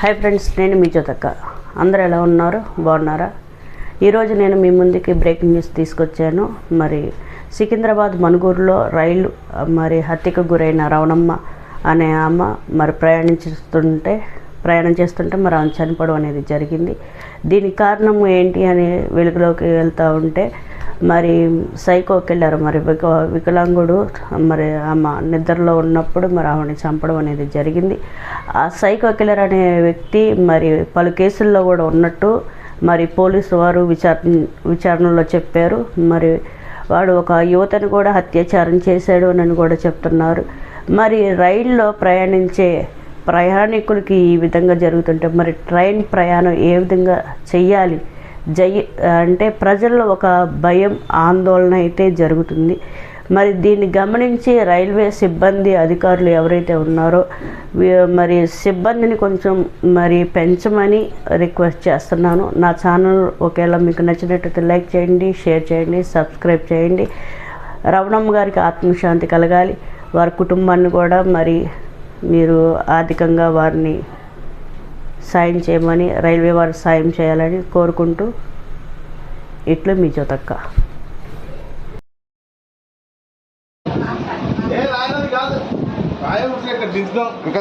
Hi friends నేను మీ జ్యోతక్క. అందరూ ఎలా ఉన్నారు? బాగున్నారా? ఈరోజు నేను మీ ముందుకి బ్రేకింగ్ న్యూస్ తీసుకొచ్చాను. మరి సికింద్రాబాద్ మనుగూరులో రైలు మరి హత్యకు గురైన రవణమ్మ అనే ఆమె మరి ప్రయాణించుతుంటే ప్రయాణం చేస్తుంటే మరి ఆమె చనిపోవడం అనేది జరిగింది. దీనికి కారణం ఏంటి అని వెలుగులోకి వెళ్తూ ఉంటే మరి సైకో కిల్లర్ మరి విక వికలాంగుడు మరి ఆమె నిద్రలో ఉన్నప్పుడు మరి ఆమెని చంపడం అనేది జరిగింది. ఆ సైకో కిల్లర్ అనే వ్యక్తి మరి పలు కేసుల్లో కూడా ఉన్నట్టు మరి పోలీసు వారు విచారణ విచారణలో చెప్పారు. మరి వాడు ఒక యువతను కూడా అత్యాచారం చేశాడు అని కూడా చెప్తున్నారు. మరి రైల్లో ప్రయాణించే ప్రయాణికులకి ఈ విధంగా జరుగుతుంటే మరి ట్రైన్ ప్రయాణం ఏ విధంగా చెయ్యాలి? జై అంటే ప్రజల్లో ఒక భయం ఆందోళన అయితే జరుగుతుంది. మరి దీన్ని గమనించి రైల్వే సిబ్బంది అధికారులు ఎవరైతే ఉన్నారో మరి సిబ్బందిని కొంచెం మరి పెంచమని రిక్వెస్ట్ చేస్తున్నాను. నా ఛానల్ ఒకవేళ మీకు నచ్చినట్టయితే లైక్ చేయండి షేర్ చేయండి సబ్స్క్రైబ్ చేయండి. రవణమ్మ గారికి ఆత్మశాంతి కలగాలి. వారి కుటుంబాన్ని కూడా మరి మీరు ఆర్థికంగా వారిని సాయం చేయమని రైల్వే వారు సాయం చేయాలని కోరుకుంటూ ఇట్లు మీ జ్యోతక్క ఇంకా